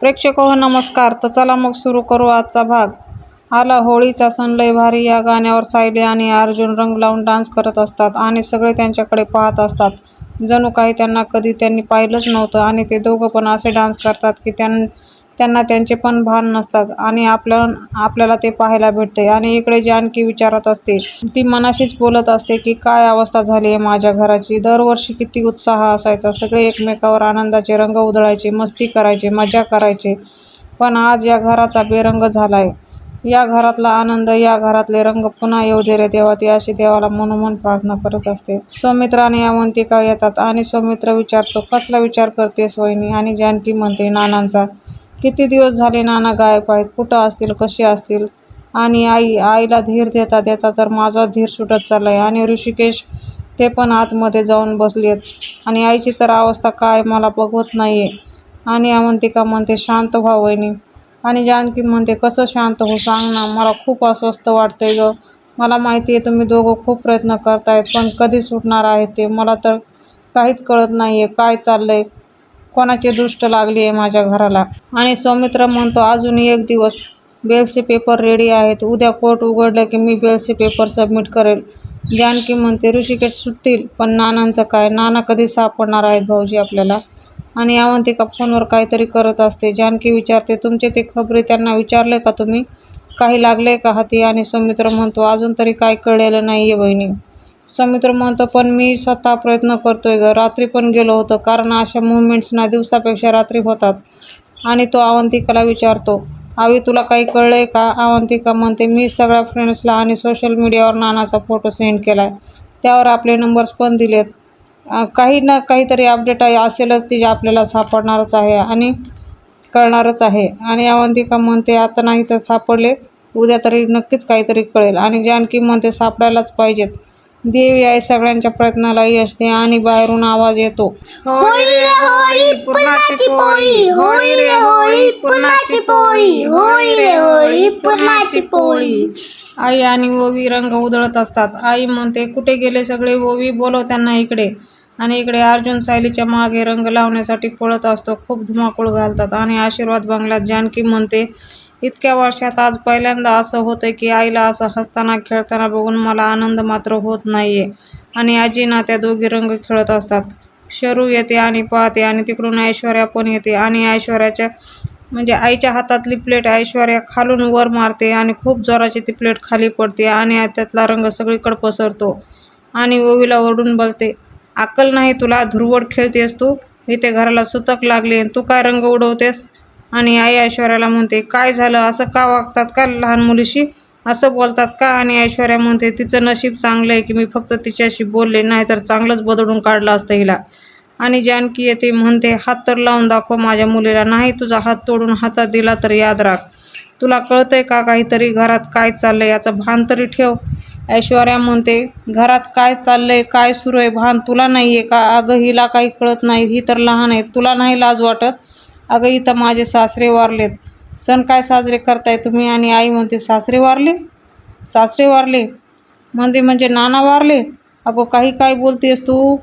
प्रेक्षक हो नमस्कार. तर चला मग सुरू करू आजचा भाग. आला होळीचा सण. लय भारी या गाण्यावर सायली आणि अर्जुन रंग लावून डान्स करत असतात आणि सगळे त्यांच्याकडे पाहत असतात. जणू काही त्यांना कधी त्यांनी पाहिलंच नव्हतं आणि ते दोघं पण असे डान्स करतात की त्यां त्यांना त्यांचे पण भान नसतात आणि आपल्या आपल्याला ते पाहायला भेटते आणि इकडे जानकी विचारत असते ती मनाशीच बोलत असते की काय अवस्था झाली आहे माझ्या घराची? दरवर्षी किती उत्साह असायचा. सगळे एकमेकावर आनंदाचे रंग उधळायचे मस्ती करायचे मजा करायचे. पण आज या घराचा बेरंग झाला आहे या घरातला आनंद या घरातले रंग पुन्हा येऊ दे रे देवा. ती अशी देवाला मनोमन प्रार्थना करत असते. सौमित्र आणि अवंतिका येतात आणि सौमित्र विचारतो कसला विचार करते वहिनी? आणि जानकी म्हणते नानांचा किती दिवस झाले नाना गायब आहेत? कुठं असतील? कसे असतील? आणि आई आईला धीर देता देता तर माझा धीर सुटत चालला आहे आणि ऋषिकेश ते पण आतमध्ये जाऊन बसले आहेत आणि आईची तर अवस्था काय मला बघवत नाही आहे आणि अवंतिका म्हणते शांत व्हा वहिनी. आणि जानकी म्हणते कसं शांत हो सांग ना मला खूप अस्वस्थ वाटतंय गं. मला माहिती आहे तुम्ही दोघं खूप प्रयत्न करतायत पण कधी सुटणार आहे ते? मला तर काहीच कळत नाही आहे काय चाललं आहे कोणाची दृष्ट लागली आहे माझ्या घराला? आणि सौमित्र म्हणतो अजून एक दिवस बेलचे पेपर रेडी आहेत. उद्या कोर्ट उघडलं की मी बेलचे पेपर सबमिट करेल. जानकी म्हणते ऋषिकेश सुटतील पण नानांचं काय? नाना कधी सापडणार आहेत भाऊजी आपल्याला? आणि अवंतिका फोनवर काहीतरी करत असते. जानकी विचारते तुमचे ते खबरी त्यांना विचारले का तुम्ही? काही लागले का हाती? आणि सौमित्र म्हणतो अजून तरी काय कळलेलं नाही आहे बहिणी. सौमित्र म्हणतो पण मी स्वतः प्रयत्न करतोय ग. रात्री पण गेलो होतो कारण अशा मुवमेंट्सना दिवसापेक्षा रात्री होतात. आणि तो अवंतिकाला विचारतो आवी तुला काही कळलं आहे का? अवंतिका म्हणते मी सगळ्या फ्रेंड्सला आणि सोशल मीडियावर नानाचा फोटो सेंड केला आहे त्यावर आपले नंबर्स पण दिलेत. काही ना काहीतरी अपडेट आहे असेलच ती जे आपल्याला सापडणारच आहे आणि कळणारच आहे. आणि अवंतिका म्हणते आता नाही तर सापडले. उद्या तरी नक्कीच काहीतरी कळेल. आणि जानकी म्हणते सापडायलाच पाहिजेत. देवी आहे सगळ्यांच्या प्रयत्नाला यश दे आणि बाहेरून आवाज येतो. होळी रे होळी पुरणाची पोळी होळी रे होळी पुरणाची पोळी होळी रे होळी पुरणाची पोळी. आई आणि ओवी रंग उधळत असतात. आई म्हणते कुठे गेले सगळे ओवी? बोलव त्यांना इकडे. आणि इकडे अर्जुन सायलीच्या मागे रंग लावण्यासाठी पळत असतो. खूप धुमाकूळ घालतात आणि आशीर्वाद बंगल्यात. जानकी म्हणते इतक्या वर्षात आज पहिल्यांदा असं होतं की आईला असं हसताना खेळताना बघून मला आनंद मात्र होत नाही आहे आणि आजी ना त्या दोघी रंग खेळत असतात. शरू येते आणि पाहते आणि तिकडून ऐश्वर्या पण येते आणि ऐश्वर्याच्या म्हणजे आईच्या हातातली प्लेट ऐश्वर्या खालून वर मारते आणि खूप जोराची ती प्लेट खाली पडते आणि त्यातला रंग सगळीकडे पसरतो आणि ओवीला ओरडून बघते अक्कल नाही तुला धुरवड खेळतेस तू? इथे घराला सुतक लागली आणि तू काय रंग उडवतेस? आणि आई ऐश्वर्याला म्हणते काय झालं? असं का वागतात? का लहान मुलीशी असं बोलतात का? आणि ऐश्वर्या म्हणते तिचं नशीब चांगलं आहे की मी फक्त तिच्याशी बोलले नाही तर चांगलंच बदलून काढलं असतं हिला. आणि जानकी येते म्हणते हात तर लावून दाखव माझ्या मुलीला नाही तुझा हात तोडून हातात दिला तर याद राख. तुला कळतंय का काहीतरी? घरात काय चाललं आहे याचं भान तरी ठेव. ऐश्वर्या म्हणते घरात काय चाललं आहे काय सुरू आहे? भान तुला नाही आहे का? अगं हिला काही कळत नाही. ही तर लहान आहे. तुला नाही लाज वाटत? अगं इथं माझे सासरे वारलेत. सण काय साजरे करताय तुम्ही? आणि आई म्हणते सासरे वारले? सासरे वारले? म्हणते म्हणजे नाना वारले? अगं काही काय बोलतेस तू?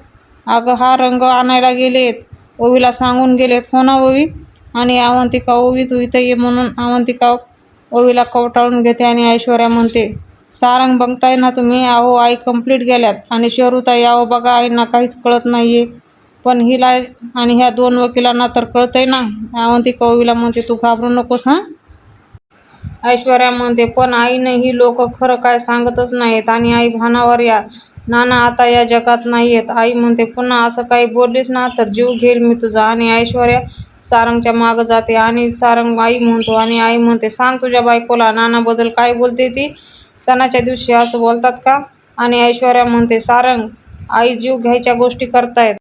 अगं हा रंग आणायला गेलेत. ओवीला सांगून गेलेत. हो ना ओवी? आणि अवंतिका ओवी तू इथं ये म्हणून अवंतिका ओवीला कवटाळून घेते आणि ऐश्वर्या म्हणते सारंग बघताय ना तुम्ही? अहो आई कंप्लीट गेल्यात. आणि शरूताई अहो बघा आईंना काहीच कळत नाही आहे पण हिला आणि ह्या दोन वकिलांना तर कळतंय ना. अवंतिका कवीला म्हणते तू घाबरू नकोस हां? ऐश्वर्या म्हणते पण आईने ही लोक खरं काय सांगतच नाहीत आणि आई भानावर या. नाना आता या जगात नाही आहेत आई म्हणते पुन्हा असं काही बोललीस ना तर जीव घेईल मी तुझा. आणि ऐश्वर्या सारंगच्या मागं जाते आणि सारंग आई म्हणतो आणि आई म्हणते सांग तुझ्या बायकोला नानाबद्दल काय बोलते ती? सणाच्या दिवशी असं बोलतात का? आणि ऐश्वर्या म्हणते सारंग आई जीव घ्यायच्या गोष्टी करतायत.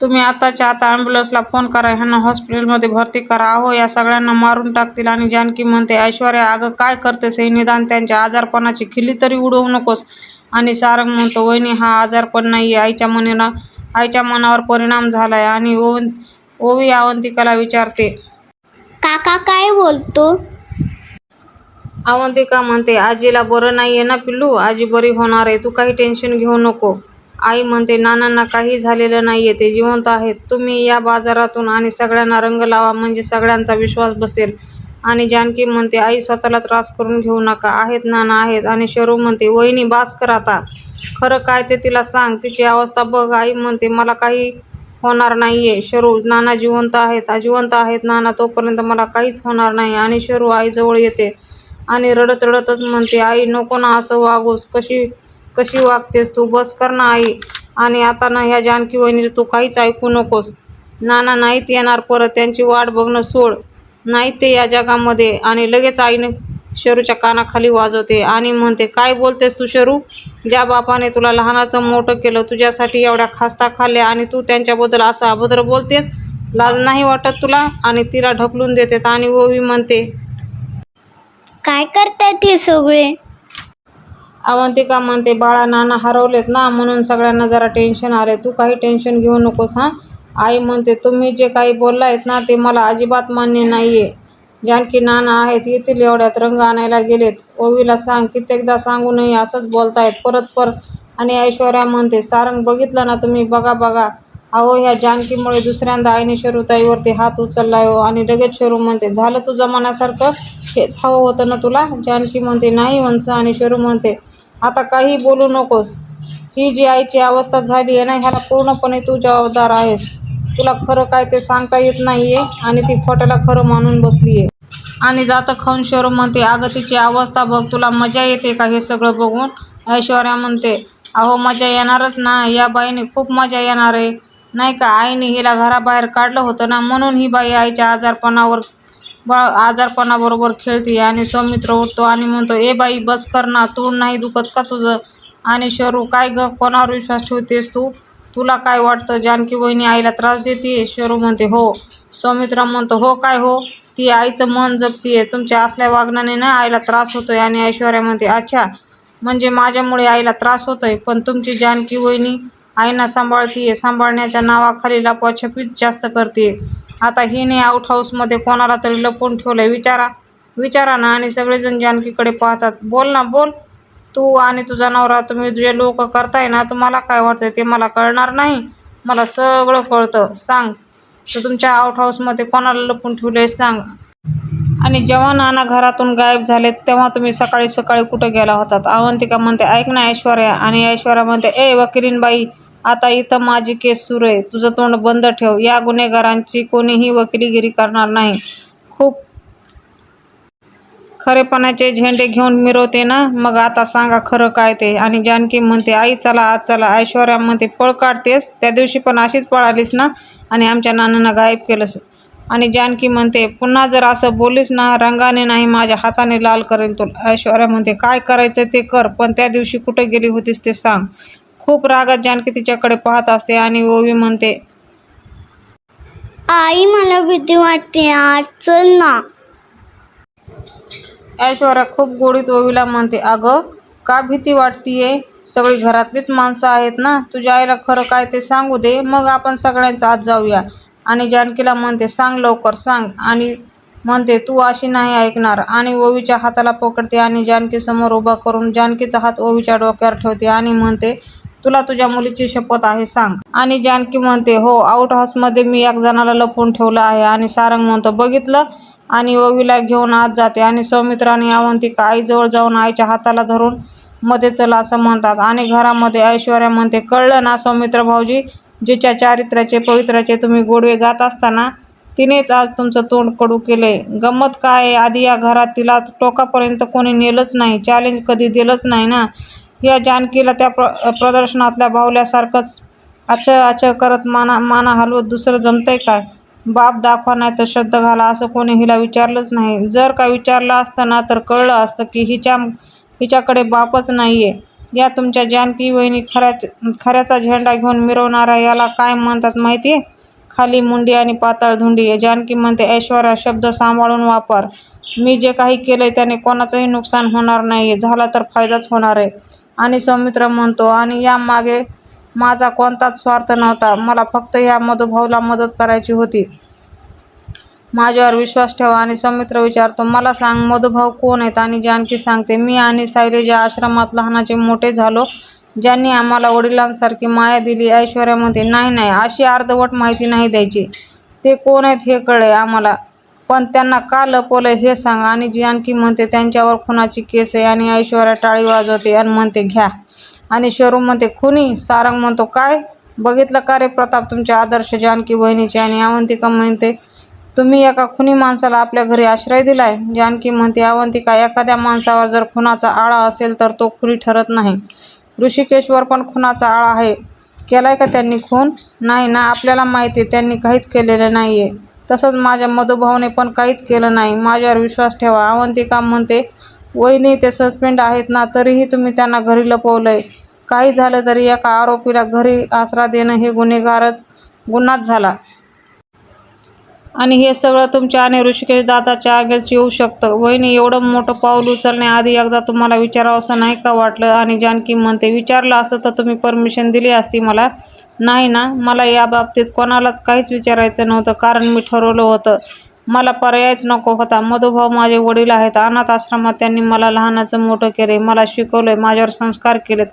तुम्ही आताच्या आता ॲम्ब्युलन्सला फोन करा ह्यांना हॉस्पिटलमध्ये भरती करा. अहो या सगळ्यांना मारून टाकतील आणि जानकी म्हणते ऐश्वर्या अगं काय करतेस? हे निदान त्यांच्या आजारपणाची खिल्ली तरी उडवू नकोस. आणि सारंग म्हणतो वहिनी हा आजारपण नाही आहे आईच्या मनीला आईच्या मनावर परिणाम झाला आहे आणि ओव ओवी अवंतिकाला विचारते काका काय बोलतो? अवंतिका म्हणते आजीला बरं नाही आहे ना पिल्लू? आजी बरी होणार आहे. तू काही टेन्शन घेऊ नको. आई म्हणते नानांना काही झालेलं नाहीये ते जिवंत आहेत. तुम्ही या बाजारातून आणि सगळ्यांना रंग लावा म्हणजे सगळ्यांचा विश्वास बसेल. आणि जानकी म्हणते आई स्वतःला त्रास करून घेऊ नका. आहेत नाना आहेत. आणि शरू म्हणते वहिनी बास कर आता. खरं काय ते तिला सांग. तिची अवस्था बघ. आई म्हणते मला काही होणार नाहीये. शरू नाना जिवंत आहेत. जिवंत आहेत नाना. तोपर्यंत मला काहीच होणार नाही. आणि शरू आईजवळ येते आणि रडत रडतच म्हणते आई नको ना असं वागूस. कशी कशी वागतेस तू? बस कर ना आई. आणि आता ना ह्या जानकी वहिनीचं तू काहीच ऐकू नकोस. नाना नाहीत येणार परत. त्यांची वाट बघणं सोड. नाही ते या जगामध्ये. आणि लगेच आईने शरूच्या कानाखाली वाजवते. आणि म्हणते काय बोलतेस तू शरू? ज्या बापाने तुला लहानाचं मोठं केलं तुझ्यासाठी एवढ्या खास्ता खाल्ल्या आणि तू त्यांच्याबद्दल असं अभद्र बोलतेस? लाज नाही वाटत तुला? आणि तिला ढकलून देते. आणि ओवी म्हणते काय करतात हे सगळे? अवंतिका म्हणते बाळा नाना हरवलेत ना म्हणून सगळ्यांना जरा टेन्शन आले तू काही टेन्शन घेऊ नकोस हां. आई म्हणते तुम्ही जे काही बोललायत ना ते मला अजिबात मान्य नाही आहे जानकी नाना आहेत येथील एवढ्यात रंग आणायला गेलेत. ओवीला सांग कित्येकदा सांगू नये असंच बोलतायत परत परत. आणि ऐश्वर्या म्हणते सारंग बघितलं ना तुम्ही? बघा बघा. अहो ह्या जानकीमुळे दुसऱ्यांदा आईने शरूताईवरती हात उचललाय हो. आणि लगेच शरू म्हणते झालं तुझं मनासारखं? हेच हवं होतं ना तुला? जानकी म्हणते नाही वंश. आणि शरू म्हणते आता काही बोलू नकोस. ही जी आईची अवस्था झाली आहे ना ह्याला पूर्णपणे तू जबाबदार आहेस. तुला खरं काय ते सांगता येत नाही आहे आणि ती खोट्याला खरं मानून बसली आहे. आणि दात खाऊन शरू म्हणते अगं तिची अवस्था बघ तुला मजा येते का हे सगळं बघून? ऐश्वर्या म्हणते अहो मजा येणारच ना या बाईने खूप मजा येणार आहे. नाही का आईने हिला घराबाहेर काढलं होतं ना म्हणून ही बाई आईच्या आजारपणावर बा आजारपणाबरोबर खेळते आणि सौमित्र उठतो आणि म्हणतो ए बाई बस कर ना तू नाही दुखत का तुझं? आणि शरू काय ग कोणावर विश्वास ठेवतेस तू? तुला काय वाटतं? जानकी वहिनी आईला त्रास देते शरू म्हणते हो. सौमित्र म्हणतो हो काय हो? ती आईचं मन जपतीये. तुमच्या असल्या वागण्याने ना आईला त्रास होतोय. आणि ऐश्वर्या म्हणते अच्छा म्हणजे माझ्यामुळे आईला त्रास होतोय पण तुमची जानकी वहिनी आईना सांभाळतीये. सांभाळण्याच्या नावाखाली लपवाछपीच जास्त करते आता हिने आउट हाऊसमध्ये कोणाला तरी लपवून आहे विचारा. विचारा ना आणि सगळेजण जानकीकडे पाहतात. बोल ना बोल. तू आणि तुझा नवरा तुम्ही जे लोक करताय ना तुम्हाला काय वाटतं ते मला कळणार नाही. मला सगळं कळतं. सांग. तर तुमच्या आउट हाऊसमध्ये कोणाला लपून ठेवले सांग. आणि जेव्हा नाना घरातून गायब झाले तेव्हा तुम्ही सकाळी सकाळी कुठं गेला होतात? अवंतिका म्हणते ऐक ना ऐश्वर्या. आणि ऐश्वर्या म्हणते ए वकिलीन बाई आता इथं माझी केस सुरू आहे. तुझं तोंड बंद ठेव. या गुन्हेगारांची कोणीही वकिलीगिरी करणार नाही. खूप खरेपणाचे झेंडे घेऊन मिरवते ना? मग आता सांगा खरं काय ते? आणि जानकी म्हणते आई चला आज चला. ऐश्वर्या म्हणते पळ काढतेस? त्या दिवशी पण अशीच पळालीस ना? आणि आमच्या नानांना गायब केलंस. आणि जानकी म्हणते पुन्हा जर असं बोलीस ना रंगाने नाही माझ्या हाताने लाल करेल तो ऐश्वर्या म्हणते काय करायचं ते कर पण त्या दिवशी कुठं गेली होतीस ते सांग. खूप रागात जानकी तिच्याकडे पाहत असते आणि ओवी म्हणते आई मला भीती वाटते. आज चल ना. ऐश्वर्या खूप गोडीत ओवीला म्हणते अगं का भीती वाटतीये? सगळी घरातलीच माणसं आहेत ना. तुझ्या आईला खरं काय ते सांगू दे. मग आपण सगळ्यांचं आत जाऊया. आणि जानकीला म्हणते सांग लवकर सांग. आणि म्हणते तू अशी नाही ऐकणार. आणि ओवीच्या हाताला पकडते आणि जानकी समोर उभा करून जानकीचा हात ओवीच्या डोक्यावर ठेवते आणि म्हणते तुला तुझ्या मुलीची शपथ आहे सांग. आणि जानकी म्हणते हो आउट हाऊसमध्ये मी एक जणाला लपवून ठेवलं आहे आणि सारंग म्हणतो बघितलं? आणि ओवीला घेऊन आत जाते आणि सौमित्र आणि अवंतिका आईजवळ जाऊन आईच्या हाताला धरून मध्ये चला असं म्हणतात. आणि घरामध्ये ऐश्वर्या म्हणते कळलं ना सौमित्र भाऊजी जिच्या चारित्र्याचे पवित्राचे तुम्ही गोडवे गात असताना तिनेच आज तुमचं तोंड कडू केलंय गंमत काय आहे, आधी या घरात तिला टोकापर्यंत कोणी नेलंच नाही. चॅलेंज कधी दिलंच नाही ना? या जानकीला त्या प्र प्रदर्शनातल्या बाहुल्यासारखंच अच अच करत माना माना हलवत दुसरं जमतंय काय? बाप दाखवा नाही तर श्रद्धा घाला असं कोणी हिला विचारलंच नाही. जर का विचारलं असतं ना तर कळलं असतं की हिच्या हिच्याकडे बापच नाही आहे या तुमच्या जानकी वहिनी खऱ्याच खऱ्याचा झेंडा घेऊन मिरवणारा याला काय म्हणतात माहिती आहे खाली मुंडी आणि पाताळ धुंडी. जानकी म्हणते ऐश्वर्या शब्द सांभाळून वापर. मी जे काही केलं आहे त्याने कोणाचंही नुकसान होणार नाही झाला तर फायदाच होणार आहे. आणि सौमित्र म्हणतो आणि यामागे माझा कोणताच स्वार्थ नव्हता. मला फक्त ह्या मधुभाऊला मदत करायची होती. माझ्यावर विश्वास ठेवा. आणि सौमित्र विचारतो मला सांग मधुभाऊ कोण आहेत? आणि जानकी सांगते मी आणि सायलेजा आश्रमात लहानाचे मोठे झालो ज्यांनी आम्हाला वडिलांसारखी माया दिली. ऐश्वर्या म्हणते नाही नाही अशी अर्धवट माहिती नाही द्यायची. ते कोण आहेत हे कळे आम्हाला. पण त्यांना का लपवलं हे सांग. आणि जी आणखी म्हणते त्यांच्यावर खुनाची केस आहे आणि ऐश्वर्या टाळी वाजवते आणि म्हणते घ्या. आणि शोरूम म्हणते खुनी सारंग म्हणतो काय? बघितलं का रे प्रताप तुमच्या आदर्श जानकी बहिणीचे? आणि अवंतिका म्हणते तुम्ही एका खुनी माणसाला आपल्या घरी आश्रय दिलाय? जानकी म्हणते अवंतिका एखाद्या माणसावर जर खुनाचा आळा असेल तर तो खुनी ठरत नाही. ऋषिकेशवर पण खुनाचा आळा आहे. केलाय का त्यांनी खून? नाही ना आपल्याला माहिती आहे त्यांनी काहीच केलेलं नाही आहे तसंच माझ्या मधुभाऊने पण काहीच केलं नाही. माझ्यावर विश्वास ठेवा. अवंतिका म्हणते वहिनी ते सस्पेंड आहेत ना तरीही तुम्ही त्यांना घरी लपवलं आहे काही झालं तरी एका आरोपीला घरी आसरा देणं हे गुन्हेगारच गुन्हाच झाला. आणि हे सगळं तुमच्या आणि ऋषिकेश दादाच्या आगेच येऊ शकतं. वहिनी एवढं मोठं पाऊल उचलण्याआधी एकदा तुम्हाला विचारावं असं नाही का वाटलं? आणि जानकी म्हणते विचारलं असतं तर तुम्ही परमिशन दिली असती मला. नाही ना मला या बाबतीत कोणालाच काहीच विचारायचं नव्हतं. कारण मी ठरवलं होतं. मला पर्यायच नको होता. मधुभाऊ माझे वडील आहेत. अनाथ आश्रमात त्यांनी मला लहानाचं मोठं केले मला शिकवलंय. माझ्यावर संस्कार केलेत.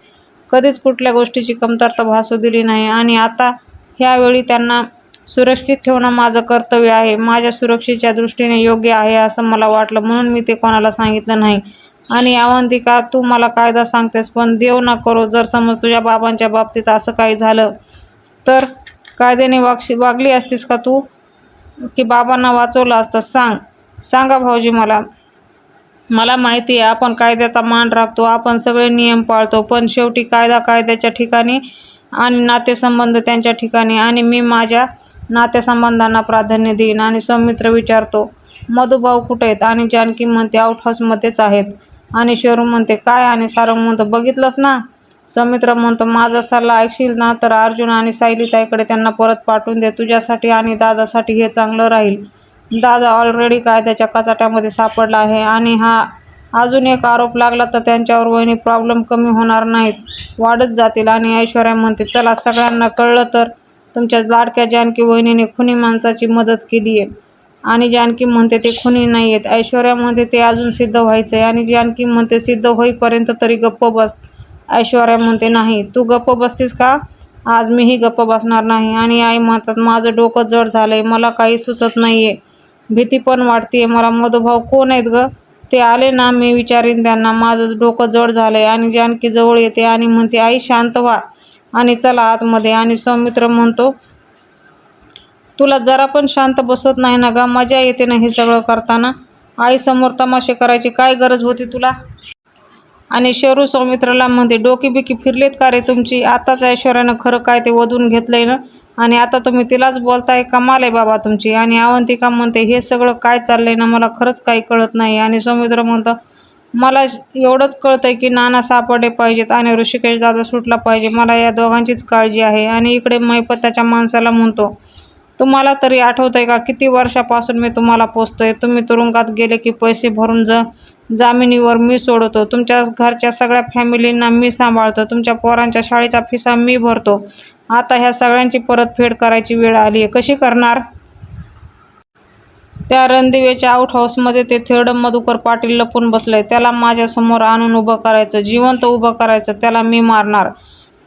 कधीच कुठल्या गोष्टीची कमतरता भासू दिली नाही. आणि आता ह्यावेळी त्यांना सुरक्षित ठेवणं माझं कर्तव्य आहे. माझ्या सुरक्षेच्या दृष्टीने योग्य आहे असं मला वाटलं. म्हणून मी ते कोणाला सांगितलं नाही. आणि अवंतिका तू मला कायदा सांगतेस पण देव ना करो. जर समज तुझ्या बाबांच्या बाबतीत असं काही झालं तर कायद्याने वागशी वागली असतीस का तू? की बाबांना वाचवलं असतं? सांग. सांगा भाऊजी मला. मला माहिती आहे आपण कायद्याचा मान राखतो आपण सगळे नियम पाळतो पण शेवटी कायदा कायद्याच्या ठिकाणी आणि नातेसंबंध त्यांच्या ठिकाणी आणि मी माझ्या नातेसंबंधांना प्राधान्य देईन आणि सौमित्र विचारतो मधुभाऊ कुठे आहेत? आणि जानकी म्हणते आउटहाऊसमध्येच आहेत. आणि शरू म्हणते काय आणि सारंग म्हणतो बघितलंस ना? सौमित्र म्हणतो माझा सल्ला ऐकशील ना तर अर्जुन आणि सायलीताईकडे त्यांना परत पाठवून दे. तुझ्यासाठी आणि दादासाठी हे चांगलं राहील. दादा ऑलरेडी कायद्याच्या कचाट्यामध्ये सापडला आहे आणि हा अजून एक आरोप लागला तर त्यांच्यावर वहिनी प्रॉब्लेम कमी होणार नाहीत. वाढत जातील आणि ऐश्वर्या म्हणते चला सगळ्यांना कळलं तर तुमच्या लाडक्या जानकी वहिनीने खुनी माणसाची मदत केली आहे. आणि जानकी म्हणते ते खुनी नाही आहेत ऐश्वर्या म्हणते ते अजून सिद्ध व्हायचं आहे आणि जानकी म्हणते सिद्ध होईपर्यंत तरी गप्प बस. ऐश्वर्या म्हणते नाही तू गप्प बसतीस का? आज मीही गप्प बसणार नाही आणि आई म्हणतात माझं डोकं जड झालं आहे मला काही सुचत नाही आहे भीती पण वाटते मला मधुभाऊ कोण आहेत ग ते आले ना मी विचारीन त्यांना. माझं डोकं जड झालं आहे आणि जानकी जवळ येते आणि म्हणते आई शांत व्हा आणि चला आतमध्ये. आणि सौमित्र म्हणतो तुला जरा पण शांत बसवत नाही ना गा? मजा येते ना हे सगळं करताना? आईसमोर तमाशे करायची काय गरज होती तुला? आणि शरू सौमित्राला म्हणते डोकी बिकी फिरलेत का रे तुमची? आताच ऐश्वर्यानं खरं काय ते वधून घेतलंय ना? आणि आता तुम्ही तिलाच बोलताय कमाल आहे बाबा तुमची. आणि अवंतिका म्हणते हे सगळं काय चाललंय ना? मला खरंच काही कळत नाही. आणि सौमित्र म्हणतं मला एवढंच कळतंय की नाना सापडले पाहिजेत आणि ऋषिकेश दादा सुटला पाहिजे. मला या दोघांचीच काळजी आहे. आणि इकडे मैपत्याच्या माणसाला म्हणतो तुम्हाला तरी आठवतंय का? किती वर्षापासून मी तुम्हाला पोचतोय तुम्ही तुरुंगात गेले की पैसे भरून ज जामिनीवर मी सोडवतो तुमच्या घरच्या सगळ्या फॅमिलींना मी सांभाळतो. तुमच्या पोरांच्या शाळेचा फिसा मी भरतो. आता ह्या सगळ्यांची परतफेड करायची वेळ आली आहे. कशी करणार? त्या रणदिवेच्या आउट हाऊसमध्ये ते थेड मधुकर पाटील लपून बसलंय त्याला माझ्यासमोर आणून उभं करायचं जिवंत उभं करायचं त्याला मी मारणार.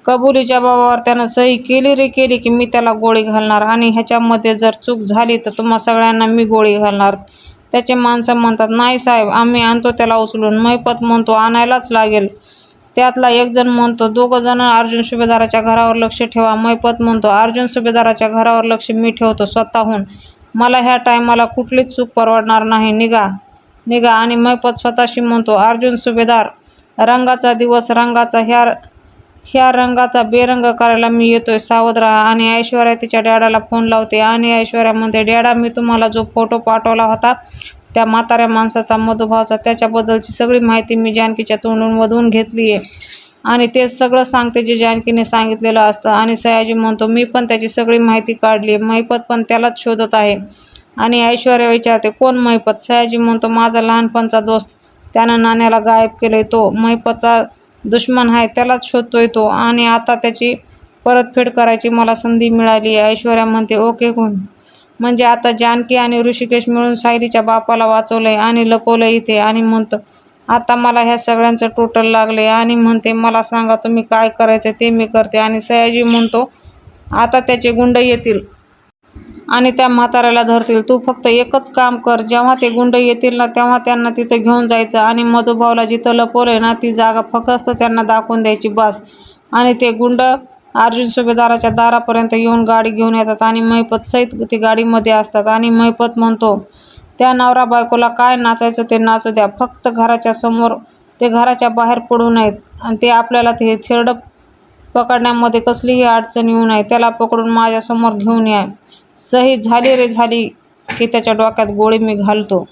कबुलीच्या बाबावर त्यानं सही केली रे केली की मी त्याला गोळी घालणार. आणि ह्याच्यामध्ये जर चूक झाली तर तुम्हा सगळ्यांना मी गोळी घालणार. त्याचे माणसं म्हणतात नाही साहेब आम्ही आणतो त्याला उचलून. मैपत म्हणतो आणायलाच लागेल. त्यातला एक जण म्हणतो दोघं जण अर्जुन सुभेदाराच्या घरावर लक्ष ठेवा. मैपत म्हणतो अर्जुन सुभेदाराच्या घरावर लक्ष मी ठेवतो स्वतःहून. मला ह्या टायमाला कुठलीच चूक परवडणार नाही. निघा निघा. आणि मैपत स्वतःशी म्हणतो अर्जुन सुभेदार रंगाचा दिवस रंगाचा ह्या ह्या रंगाचा बेरंग करायला मी येतोय सावध राहा. आणि ऐश्वर्या तिच्या डॅडाला फोन लावते. आणि ऐश्वर्या म्हणते डॅडा मी तुम्हाला जो फोटो पाठवला होता त्या म्हाताऱ्या माणसाचा मधुभावचा त्याच्याबद्दलची सगळी माहिती मी जानकीच्या तोंडून वधवून घेतली आहे. आणि ते सगळं सांगते जे जानकीने सांगितलेलं असतं. आणि सयाजी म्हणतो मी पण त्याची सगळी माहिती काढली आहे. मैपत पण त्यालाच शोधत आहे. आणि ऐश्वर्या विचारते कोण मैपत? सयाजी म्हणतो माझा लहानपणचा दोस्त. त्यानं नाण्याला गायब केलंय तो. मैपतचा दुश्मन आहे त्यालाच शोधतोय तो. आणि आता त्याची परतफेड करायची मला संधी मिळाली आहे. ऐश्वर्या म्हणते ओके कोण? म्हणजे आता जानकी आणि ऋषिकेश मिळून सायलीच्या बापाला वाचवलंय आणि लपवलंय इथे. आणि म्हणतं आता मला ह्या सगळ्यांचं टोटल लागले आणि म्हणते मला सांगा तुम्ही काय करायचं ते मी करते. आणि सयाजी म्हणतो आता त्याचे गुंड येतील. आणि त्या म्हाताऱ्याला धरतील. तू फक्त एकच काम कर. जेव्हा ते गुंड येतील ना तेव्हा त्यांना तिथं घेऊन जायचं. आणि मधुभाऊला जिथं लपवलं ना ती जागा फक्त त्यांना दाखवून द्यायची बस. आणि ते गुंड अर्जुन सुभेदाराच्या दारापर्यंत येऊन गाडी घेऊन येतात आणि मैपत सहित ती गाडीमध्ये असतात. आणि मैपत म्हणतो त्या नवरा बायकोला काय नाचायचं ते नाचू द्या. फक्त घराच्या समोर ते घराच्या बाहेर पडू नयेत. आणि ते आपल्याला ते थेरडं पकडण्यामध्ये कसलीही अडचण येऊ नये. त्याला पकडून माझ्यासमोर घेऊन या. सही झाली रे झाली की त्याच्या डोक्यात गोळी मी घालतो.